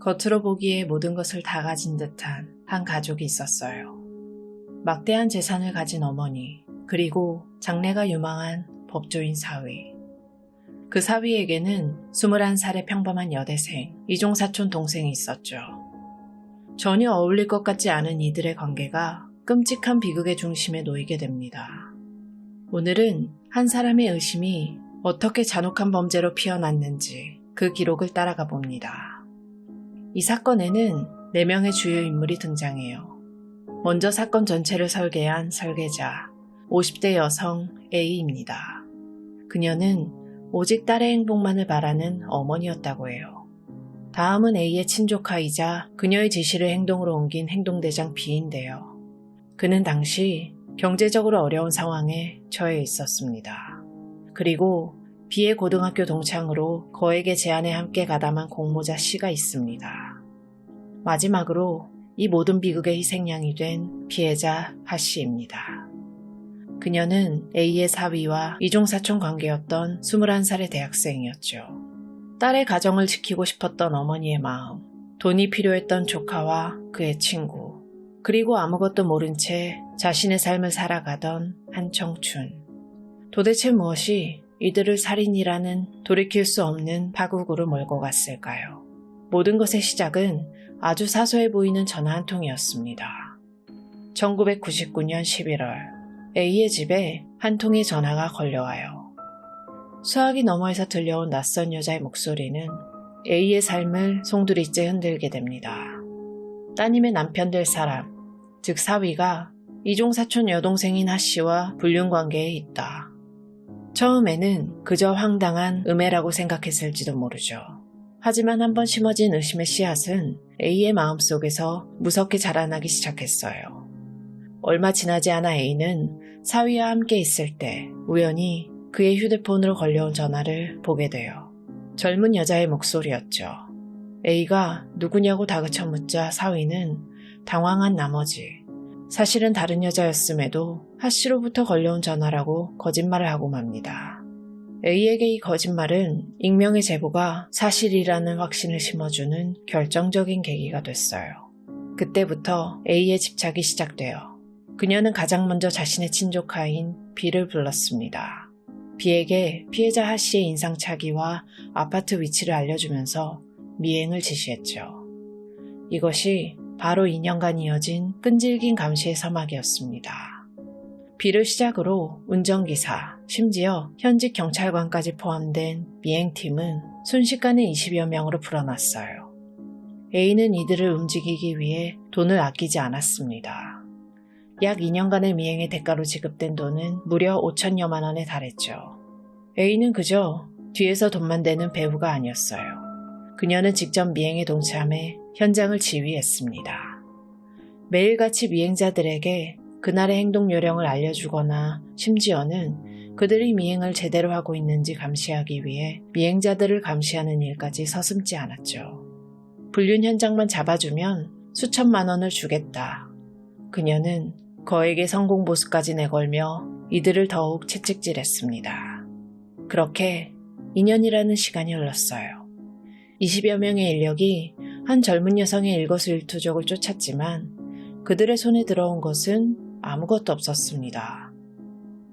겉으로 보기에 모든 것을 다 가진 듯한 한 가족이 있었어요. 막대한 재산을 가진 어머니, 그리고 장래가 유망한 법조인 사위. 그 사위에게는 21살의 평범한 여대생, 이종사촌 동생이 있었죠. 전혀 어울릴 것 같지 않은 이들의 관계가 끔찍한 비극의 중심에 놓이게 됩니다. 오늘은 한 사람의 의심이 어떻게 잔혹한 범죄로 피어났는지 그 기록을 따라가 봅니다. 이 사건에는 4명의 주요 인물이 등장해요. 먼저 사건 전체를 설계한 설계자, 50대 여성 A입니다. 그녀는 오직 딸의 행복만을 바라는 어머니였다고 해요. 다음은 A의 친조카이자 그녀의 지시를 행동으로 옮긴 행동대장 B인데요. 그는 당시 경제적으로 어려운 상황에 처해 있었습니다. 그리고 B의 고등학교 동창으로 거액의 제안에 함께 가담한 공모자 C가 있습니다. 마지막으로 이 모든 비극의 희생양이 된 피해자 하씨입니다. 그녀는 A의 사위와 이종사촌 관계였던 21살의 대학생이었죠. 딸의 가정을 지키고 싶었던 어머니의 마음, 돈이 필요했던 조카와 그의 친구, 그리고 아무것도 모른 채 자신의 삶을 살아가던 한 청춘. 도대체 무엇이 이들을 살인이라는 돌이킬 수 없는 파국으로 몰고 갔을까요? 모든 것의 시작은 아주 사소해 보이는 전화 한 통이었습니다. 1999년 11월, A의 집에 한 통의 전화가 걸려와요. 수화기 너머에서 들려온 낯선 여자의 목소리는 A의 삶을 송두리째 흔들게 됩니다. 따님의 남편 될 사람, 즉 사위가 이종사촌 여동생인 하씨와 불륜관계에 있다. 처음에는 그저 황당한 음해라고 생각했을지도 모르죠. 하지만 한번 심어진 의심의 씨앗은 A의 마음속에서 무섭게 자라나기 시작했어요. 얼마 지나지 않아 A는 사위와 함께 있을 때 우연히 그의 휴대폰으로 걸려온 전화를 보게 돼요. 젊은 여자의 목소리였죠. A가 누구냐고 다그쳐 묻자 사위는 당황한 나머지 사실은 다른 여자였음에도 하씨로부터 걸려온 전화라고 거짓말을 하고 맙니다. A에게 이 거짓말은 익명의 제보가 사실이라는 확신을 심어주는 결정적인 계기가 됐어요. 그때부터 A의 집착이 시작돼요. 그녀는 가장 먼저 자신의 친조카인 B를 불렀습니다. B에게 피해자 하 씨의 인상착의와 아파트 위치를 알려주면서 미행을 지시했죠. 이것이 바로 2년간 이어진 끈질긴 감시의 서막이었습니다. B를 시작으로 운전기사, 심지어 현직 경찰관까지 포함된 미행팀은 순식간에 20여 명으로 불어났어요. A는 이들을 움직이기 위해 돈을 아끼지 않았습니다. 약 2년간의 미행의 대가로 지급된 돈은 무려 5천여만 원에 달했죠. A는 그저 뒤에서 돈만 대는 배우가 아니었어요. 그녀는 직접 미행에 동참해 현장을 지휘했습니다. 매일같이 미행자들에게 그날의 행동 요령을 알려주거나 심지어는 그들이 미행을 제대로 하고 있는지 감시하기 위해 미행자들을 감시하는 일까지 서슴지 않았죠. 불륜 현장만 잡아주면 수천만 원을 주겠다. 그녀는 거액의 성공 보수까지 내걸며 이들을 더욱 채찍질했습니다. 그렇게 2년이라는 시간이 흘렀어요. 20여 명의 인력이 한 젊은 여성의 일거수일투족을 쫓았지만 그들의 손에 들어온 것은 아무것도 없었습니다.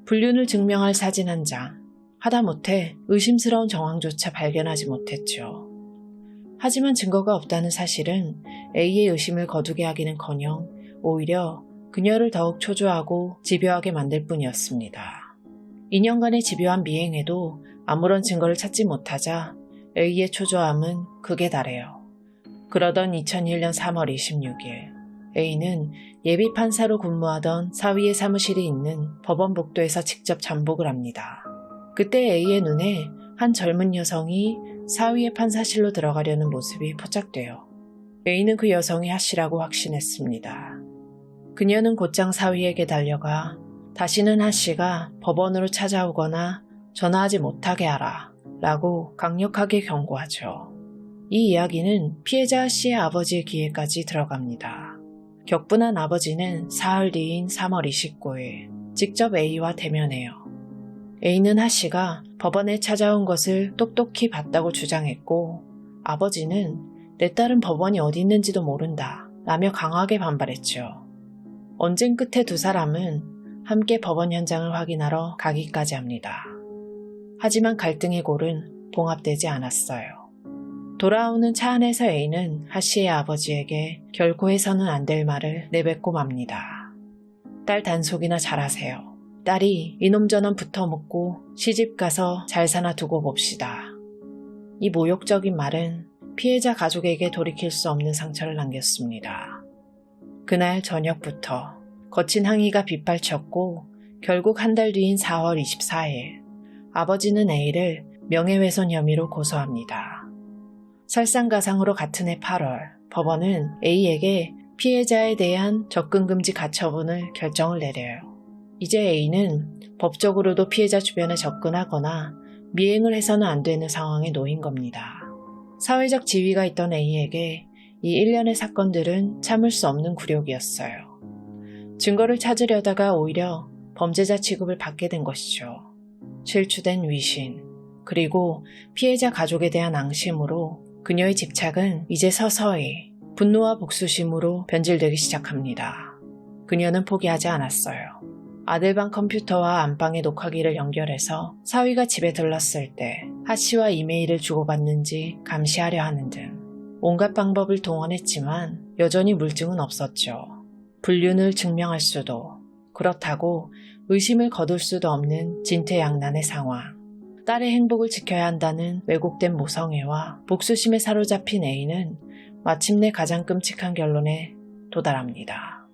불륜을 증명할 사진 한 장, 하다못해 의심스러운 정황조차 발견하지 못했죠. 하지만 증거가 없다는 사실은 A의 의심을 거두게 하기는 커녕 오히려 그녀를 더욱 초조하고 집요하게 만들 뿐이었습니다. 2년간의 집요한 미행에도 아무런 증거를 찾지 못하자 A의 초조함은 극에 달해요. 그러던 2001년 3월 26일, A는 예비 판사로 근무하던 사위의 사무실이 있는 법원 복도에서 직접 잠복을 합니다. 그때 A의 눈에 한 젊은 여성이 사위의 판사실로 들어가려는 모습이 포착돼요. A는 그 여성이 하씨라고 확신했습니다. 그녀는 곧장 사위에게 달려가 다시는 하씨가 법원으로 찾아오거나 전화하지 못하게 하라 라고 강력하게 경고하죠. 이 이야기는 피해자 하씨의 아버지의 귀에까지 들어갑니다. 격분한 아버지는 사흘 뒤인 3월 29일 직접 A와 대면해요. A는 하씨가 법원에 찾아온 것을 똑똑히 봤다고 주장했고 아버지는 내 딸은 법원이 어디 있는지도 모른다. 라며 강하게 반발했죠. 언쟁 끝에 두 사람은 함께 법원 현장을 확인하러 가기까지 합니다. 하지만 갈등의 골은 봉합되지 않았어요. 돌아오는 차 안에서 A는 하 씨의 아버지에게 결코 해서는 안 될 말을 내뱉고 맙니다. 딸 단속이나 잘하세요. 딸이 이놈 저놈 붙어먹고 시집 가서 잘 사나 두고 봅시다. 이 모욕적인 말은 피해자 가족에게 돌이킬 수 없는 상처를 남겼습니다. 그날 저녁부터 거친 항의가 빗발쳤고 결국 한 달 뒤인 4월 24일 아버지는 A를 명예훼손 혐의로 고소합니다. 설상가상으로 같은 해 8월 법원은 A에게 피해자에 대한 접근금지 가처분을 결정을 내려요. 이제 A는 법적으로도 피해자 주변에 접근하거나 미행을 해서는 안 되는 상황에 놓인 겁니다. 사회적 지위가 있던 A에게 이 일련의 사건들은 참을 수 없는 굴욕이었어요. 증거를 찾으려다가 오히려 범죄자 취급을 받게 된 것이죠. 실추된 위신, 그리고 피해자 가족에 대한 앙심으로 그녀의 집착은 이제 서서히 분노와 복수심으로 변질되기 시작합니다. 그녀는 포기하지 않았어요. 아들 방 컴퓨터와 안방의 녹화기를 연결해서 사위가 집에 들렀을 때 하씨와 이메일을 주고받는지 감시하려 하는 등 온갖 방법을 동원했지만 여전히 물증은 없었죠. 불륜을 증명할 수도 그렇다고 의심을 거둘 수도 없는 진퇴양난의 상황. 딸의 행복을 지켜야 한다는 왜곡된 모성애와 복수심에 사로잡힌 A는 마침내 가장 끔찍한 결론에 도달합니다.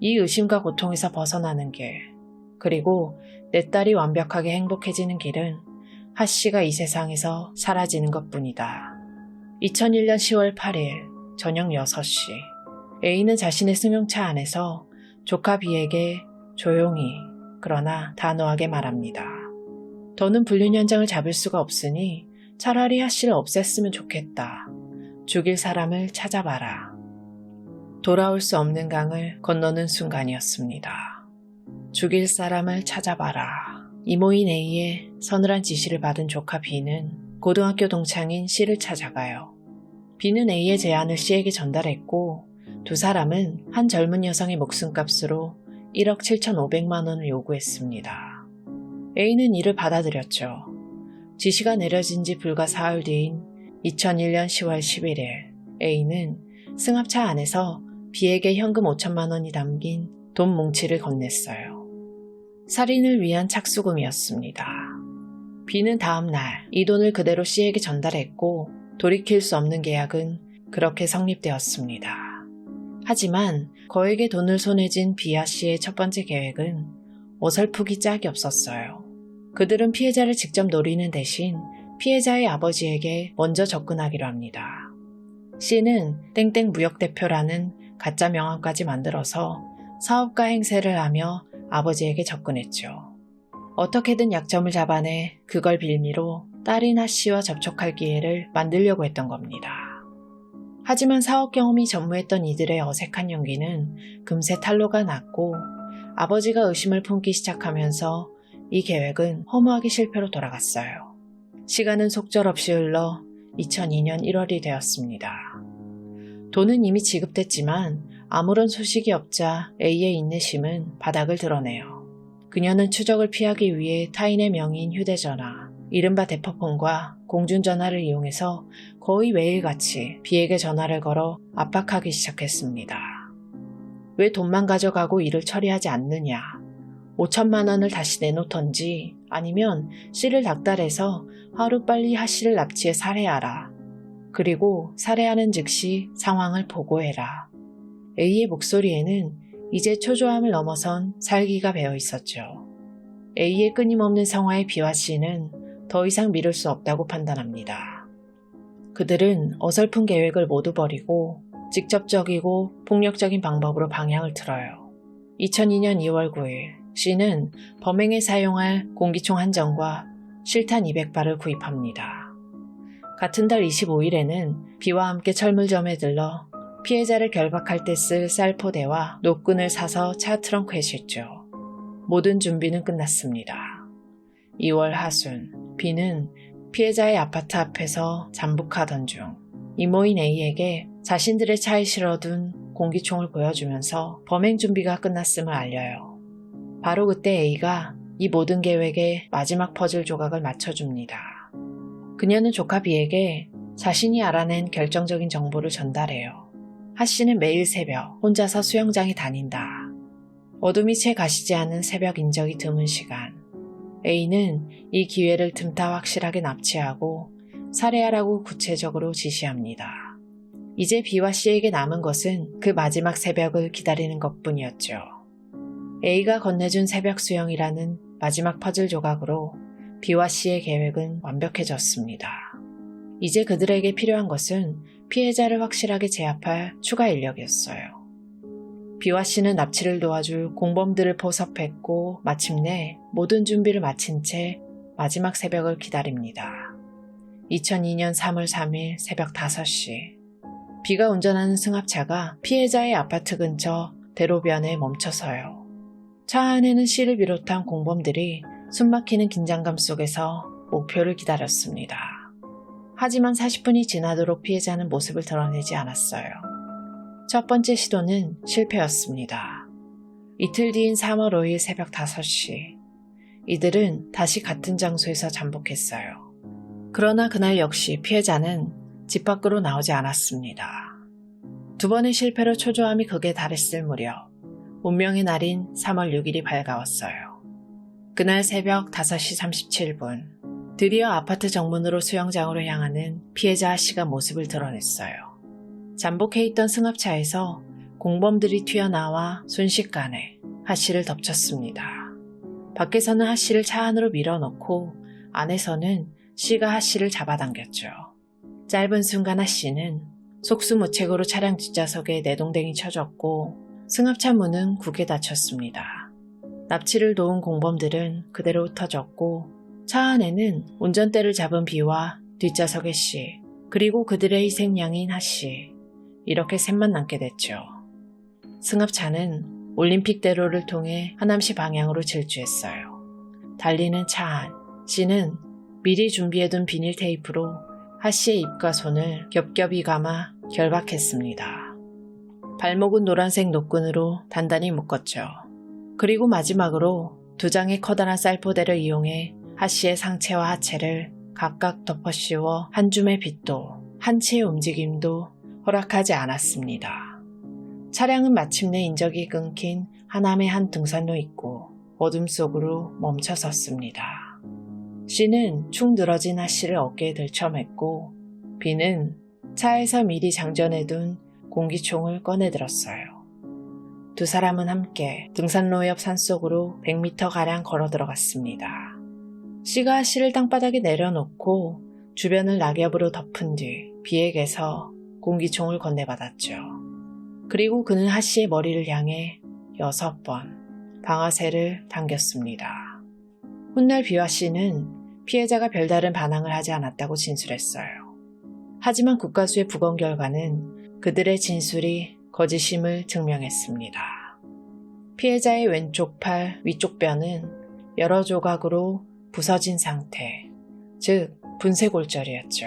이 의심과 고통에서 벗어나는 길, 그리고 내 딸이 완벽하게 행복해지는 길은 하 씨가 이 세상에서 사라지는 것 뿐이다. 2001년 10월 8일 저녁 6시 A는 자신의 승용차 안에서 조카 B에게 조용히 그러나 단호하게 말합니다. 더는 불륜 현장을 잡을 수가 없으니 차라리 하 씨를 없앴으면 좋겠다. 죽일 사람을 찾아봐라. 돌아올 수 없는 강을 건너는 순간이었습니다. 죽일 사람을 찾아봐라. 이모인 A의 서늘한 지시를 받은 조카 B는 고등학교 동창인 C를 찾아가요. B는 A의 제안을 C에게 전달했고 두 사람은 한 젊은 여성의 목숨값으로 1억 7,500만 원을 요구했습니다. A는 이를 받아들였죠. 지시가 내려진 지 불과 사흘 뒤인 2001년 10월 11일 A는 승합차 안에서 B에게 현금 5천만 원이 담긴 돈 뭉치를 건넸어요. 살인을 위한 착수금이었습니다. B는 다음 날 이 돈을 그대로 C에게 전달했고 돌이킬 수 없는 계약은 그렇게 성립되었습니다. 하지만 거액의 돈을 손에 쥔 B와 C의 첫 번째 계획은 어설프기 짝이 없었어요. 그들은 피해자를 직접 노리는 대신 피해자의 아버지에게 먼저 접근하기로 합니다. C는 땡땡 무역대표라는 가짜 명함까지 만들어서 사업가 행세를 하며 아버지에게 접근했죠. 어떻게든 약점을 잡아내 그걸 빌미로 하 씨와 접촉할 기회를 만들려고 했던 겁니다. 하지만 사업 경험이 전무했던 이들의 어색한 연기는 금세 탄로가 났고 아버지가 의심을 품기 시작하면서 이 계획은 허무하게 실패로 돌아갔어요. 시간은 속절없이 흘러 2002년 1월이 되었습니다. 돈은 이미 지급됐지만 아무런 소식이 없자 A의 인내심은 바닥을 드러내요. 그녀는 추적을 피하기 위해 타인의 명의인 휴대전화, 이른바 대포폰과 공중전화를 이용해서 거의 매일같이 B에게 전화를 걸어 압박하기 시작했습니다. 왜 돈만 가져가고 일을 처리하지 않느냐? 5천만 원을 다시 내놓던지 아니면 씨를 닥달해서 하루빨리 하씨를 납치해 살해하라. 그리고 살해하는 즉시 상황을 보고해라. A의 목소리에는 이제 초조함을 넘어선 살기가 배어 있었죠. A의 끊임없는 성화의 비와 씨는 더 이상 미룰 수 없다고 판단합니다. 그들은 어설픈 계획을 모두 버리고 직접적이고 폭력적인 방법으로 방향을 틀어요. 2002년 2월 9일 C는 범행에 사용할 공기총 한 정과 실탄 200발을 구입합니다. 같은 달 25일에는 B와 함께 철물점에 들러 피해자를 결박할 때 쓸 쌀포대와 노끈을 사서 차 트렁크에 싣죠. 모든 준비는 끝났습니다. 2월 하순, B는 피해자의 아파트 앞에서 잠복하던 중 이모인 A에게 자신들의 차에 실어둔 공기총을 보여주면서 범행 준비가 끝났음을 알려요. 바로 그때 A가 이 모든 계획에 마지막 퍼즐 조각을 맞춰줍니다. 그녀는 조카 B에게 자신이 알아낸 결정적인 정보를 전달해요. 하 씨는 매일 새벽 혼자서 수영장에 다닌다. 어둠이 채 가시지 않은 새벽 인적이 드문 시간. A는 이 기회를 틈타 확실하게 납치하고 살해하라고 구체적으로 지시합니다. 이제 B와 C에게 남은 것은 그 마지막 새벽을 기다리는 것 뿐이었죠. A가 건네준 새벽 수영이라는 마지막 퍼즐 조각으로 B와 C의 계획은 완벽해졌습니다. 이제 그들에게 필요한 것은 피해자를 확실하게 제압할 추가 인력이었어요. B와 C는 납치를 도와줄 공범들을 포섭했고 마침내 모든 준비를 마친 채 마지막 새벽을 기다립니다. 2002년 3월 3일 새벽 5시. B가 운전하는 승합차가 피해자의 아파트 근처 대로변에 멈춰서요. 차 안에는 C를 비롯한 공범들이 숨막히는 긴장감 속에서 목표를 기다렸습니다. 하지만 40분이 지나도록 피해자는 모습을 드러내지 않았어요. 첫 번째 시도는 실패였습니다. 이틀 뒤인 3월 5일 새벽 5시. 이들은 다시 같은 장소에서 잠복했어요. 그러나 그날 역시 피해자는 집 밖으로 나오지 않았습니다. 두 번의 실패로 초조함이 극에 달했을 무렵, 운명의 날인 3월 6일이 밝아왔어요. 그날 새벽 5시 37분, 드디어 아파트 정문으로 수영장으로 향하는 피해자 씨가 모습을 드러냈어요. 잠복해 있던 승합차에서 공범들이 튀어나와 순식간에 하 씨를 덮쳤습니다. 밖에서는 하 씨를 차 안으로 밀어넣고 안에서는 씨가 하 씨를 잡아당겼죠. 짧은 순간 하 씨는 속수무책으로 차량 뒷좌석에 내동댕이 쳐졌고 승합차 문은 굳게 닫혔습니다. 납치를 도운 공범들은 그대로 흩어졌고 차 안에는 운전대를 잡은 비와 뒷좌석의 씨 그리고 그들의 희생양인 하씨 이렇게 셋만 남게 됐죠. 승합차는 올림픽대로를 통해 하남시 방향으로 질주했어요. 달리는 차 안, 씨는 미리 준비해둔 비닐 테이프로 하씨의 입과 손을 겹겹이 감아 결박했습니다. 발목은 노란색 노끈으로 단단히 묶었죠. 그리고 마지막으로 두 장의 커다란 쌀포대를 이용해 하씨의 상체와 하체를 각각 덮어씌워 한 줌의 빛도 한 치의 움직임도 허락하지 않았습니다. 차량은 마침내 인적이 끊긴 하남의 한 등산로 있고 어둠 속으로 멈춰 섰습니다. 씨는 축 늘어진 하씨를 어깨에 들쳐맸고 비는 차에서 미리 장전해둔 공기총을 꺼내들었어요. 두 사람은 함께 등산로 옆 산속으로 100m가량 걸어 들어갔습니다. 씨가 하씨를 땅바닥에 내려놓고 주변을 낙엽으로 덮은 뒤 비에게서 공기총을 건네받았죠. 그리고 그는 하씨의 머리를 향해 여섯 번 방아쇠를 당겼습니다. 훗날 비와 씨는 피해자가 별다른 반항을 하지 않았다고 진술했어요. 하지만 국가수의 부검 결과는 그들의 진술이 거짓임을 증명했습니다. 피해자의 왼쪽 팔 위쪽 뼈는 여러 조각으로 부서진 상태, 즉 분쇄골절이었죠.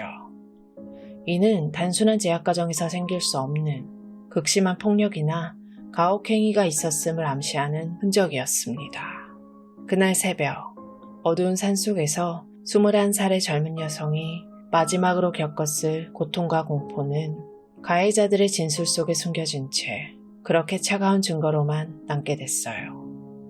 이는 단순한 제약 과정에서 생길 수 없는 극심한 폭력이나 가혹행위가 있었음을 암시하는 흔적이었습니다. 그날 새벽 어두운 산속에서 21살의 젊은 여성이 마지막으로 겪었을 고통과 공포는 가해자들의 진술 속에 숨겨진 채 그렇게 차가운 증거로만 남게 됐어요.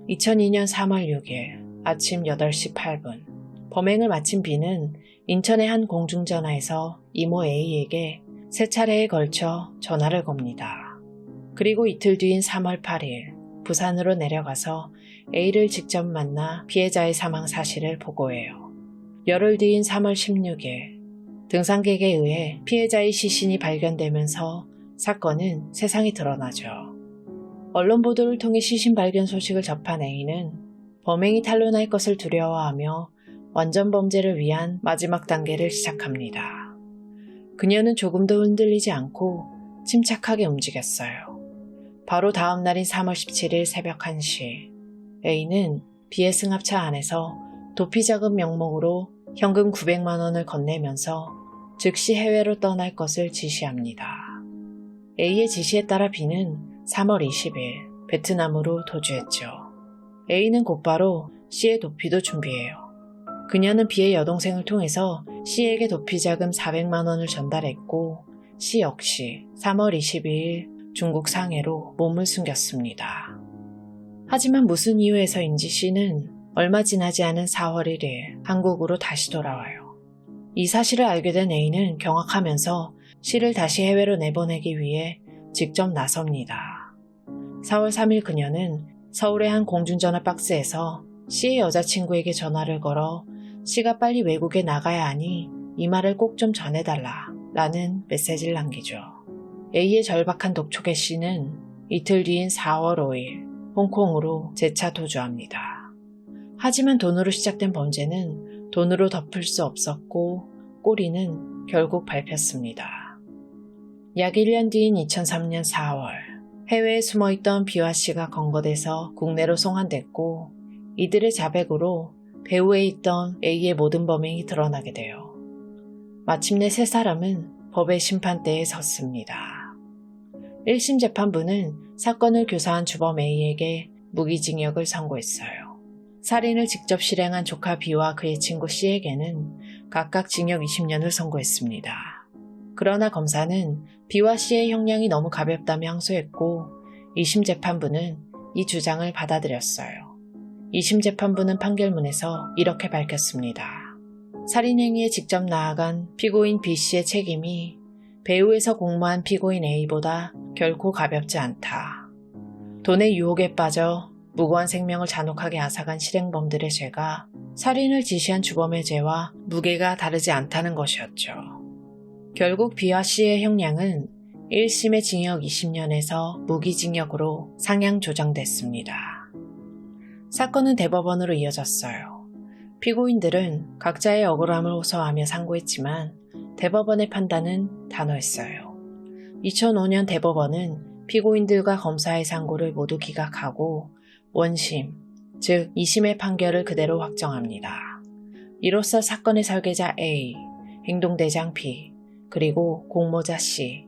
2002년 3월 6일 아침 8시 8분 범행을 마친 B는 인천의 한 공중전화에서 이모 A에게 세 차례에 걸쳐 전화를 겁니다. 그리고 이틀 뒤인 3월 8일 부산으로 내려가서 A를 직접 만나 피해자의 사망 사실을 보고해요. 열흘 뒤인 3월 16일 등산객에 의해 피해자의 시신이 발견되면서 사건은 세상에 드러나죠. 언론 보도를 통해 시신 발견 소식을 접한 A는 범행이 탄로날 것을 두려워하며 완전 범죄를 위한 마지막 단계를 시작합니다. 그녀는 조금도 흔들리지 않고 침착하게 움직였어요. 바로 다음 날인 3월 17일 새벽 1시, A는 비의 승합차 안에서 도피 자금 명목으로 현금 900만 원을 건네면서 즉시 해외로 떠날 것을 지시합니다. A의 지시에 따라 B는 3월 20일 베트남으로 도주했죠. A는 곧바로 C의 도피도 준비해요. 그녀는 B의 여동생을 통해서 C에게 도피 자금 400만 원을 전달했고 C 역시 3월 22일 중국 상해로 몸을 숨겼습니다. 하지만 무슨 이유에서인지 C는 얼마 지나지 않은 4월 1일 한국으로 다시 돌아와요. 이 사실을 알게 된 A는 경악하면서 C를 다시 해외로 내보내기 위해 직접 나섭니다. 4월 3일 그녀는 서울의 한 공중전화 박스에서 C의 여자친구에게 전화를 걸어 C가 빨리 외국에 나가야 하니 이 말을 꼭 좀 전해달라 라는 메시지를 남기죠. A의 절박한 독촉의 C는 이틀 뒤인 4월 5일 홍콩으로 재차 도주합니다. 하지만 돈으로 시작된 범죄는 돈으로 덮을 수 없었고 꼬리는 결국 밟혔습니다. 약 1년 뒤인 2003년 4월 해외에 숨어있던 비와 씨가 건거돼서 국내로 송환됐고 이들의 자백으로 배후에 있던 A의 모든 범행이 드러나게 돼요. 마침내 세 사람은 법의 심판대에 섰습니다. 1심 재판부는 사건을 교사한 주범 A에게 무기징역을 선고했어요. 살인을 직접 실행한 조카 B와 그의 친구 C에게는 각각 징역 20년을 선고했습니다. 그러나 검사는 B와 C의 형량이 너무 가볍다며 항소했고 2심 재판부는 이 주장을 받아들였어요. 2심 재판부는 판결문에서 이렇게 밝혔습니다. 살인행위에 직접 나아간 피고인 B씨의 책임이 배후에서 공모한 피고인 A보다 결코 가볍지 않다. 돈의 유혹에 빠져 무고한 생명을 잔혹하게 앗아간 실행범들의 죄가 살인을 지시한 주범의 죄와 무게가 다르지 않다는 것이었죠. 결국 B와 C의 형량은 1심의 징역 20년에서 무기징역으로 상향 조정됐습니다. 사건은 대법원으로 이어졌어요. 피고인들은 각자의 억울함을 호소하며 상고했지만 대법원의 판단은 단호했어요. 2005년 대법원은 피고인들과 검사의 상고를 모두 기각하고 원심, 즉 2심의 판결을 그대로 확정합니다. 이로써 사건의 설계자 A, 행동대장 B, 그리고 공모자 C,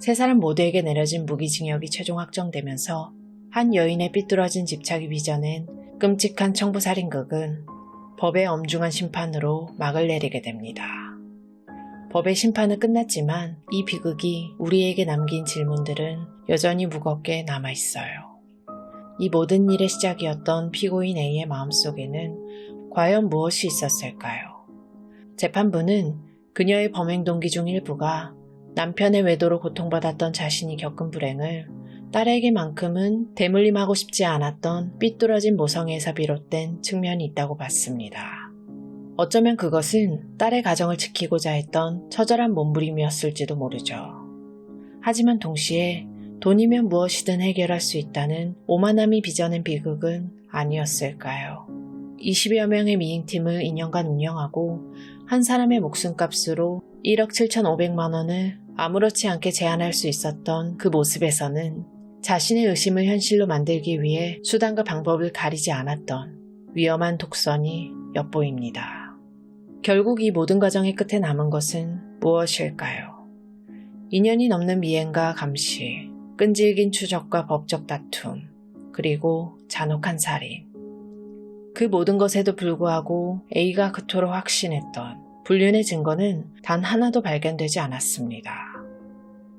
세 사람 모두에게 내려진 무기징역이 최종 확정되면서 한 여인의 삐뚤어진 집착이 빚어낸 끔찍한 청부살인극은 법의 엄중한 심판으로 막을 내리게 됩니다. 법의 심판은 끝났지만 이 비극이 우리에게 남긴 질문들은 여전히 무겁게 남아있어요. 이 모든 일의 시작이었던 피고인 A의 마음속에는 과연 무엇이 있었을까요? 재판부는 그녀의 범행 동기 중 일부가 남편의 외도로 고통받았던 자신이 겪은 불행을 딸에게만큼은 대물림하고 싶지 않았던 삐뚤어진 모성에서 비롯된 측면이 있다고 봤습니다. 어쩌면 그것은 딸의 가정을 지키고자 했던 처절한 몸부림이었을지도 모르죠. 하지만 동시에 돈이면 무엇이든 해결할 수 있다는 오만함이 빚어낸 비극은 아니었을까요? 20여 명의 미행팀을 2년간 운영하고 한 사람의 목숨값으로 1억 7,500만 원을 아무렇지 않게 제한할 수 있었던 그 모습에서는 자신의 의심을 현실로 만들기 위해 수단과 방법을 가리지 않았던 위험한 독선이 엿보입니다. 결국 이 모든 과정의 끝에 남은 것은 무엇일까요? 2년이 넘는 미행과 감시, 끈질긴 추적과 법적 다툼, 그리고 잔혹한 살인. 그 모든 것에도 불구하고 A가 그토록 확신했던 불륜의 증거는 단 하나도 발견되지 않았습니다.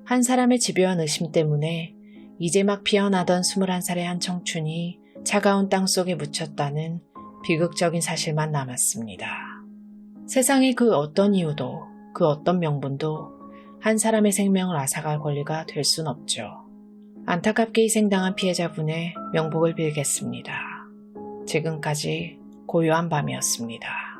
한 사람의 집요한 의심 때문에 이제 막 피어나던 21살의 한 청춘이 차가운 땅 속에 묻혔다는 비극적인 사실만 남았습니다. 세상의 그 어떤 이유도 그 어떤 명분도 한 사람의 생명을 앗아갈 권리가 될 순 없죠. 안타깝게 희생당한 피해자분의 명복을 빌겠습니다. 지금까지 고요한 밤이었습니다.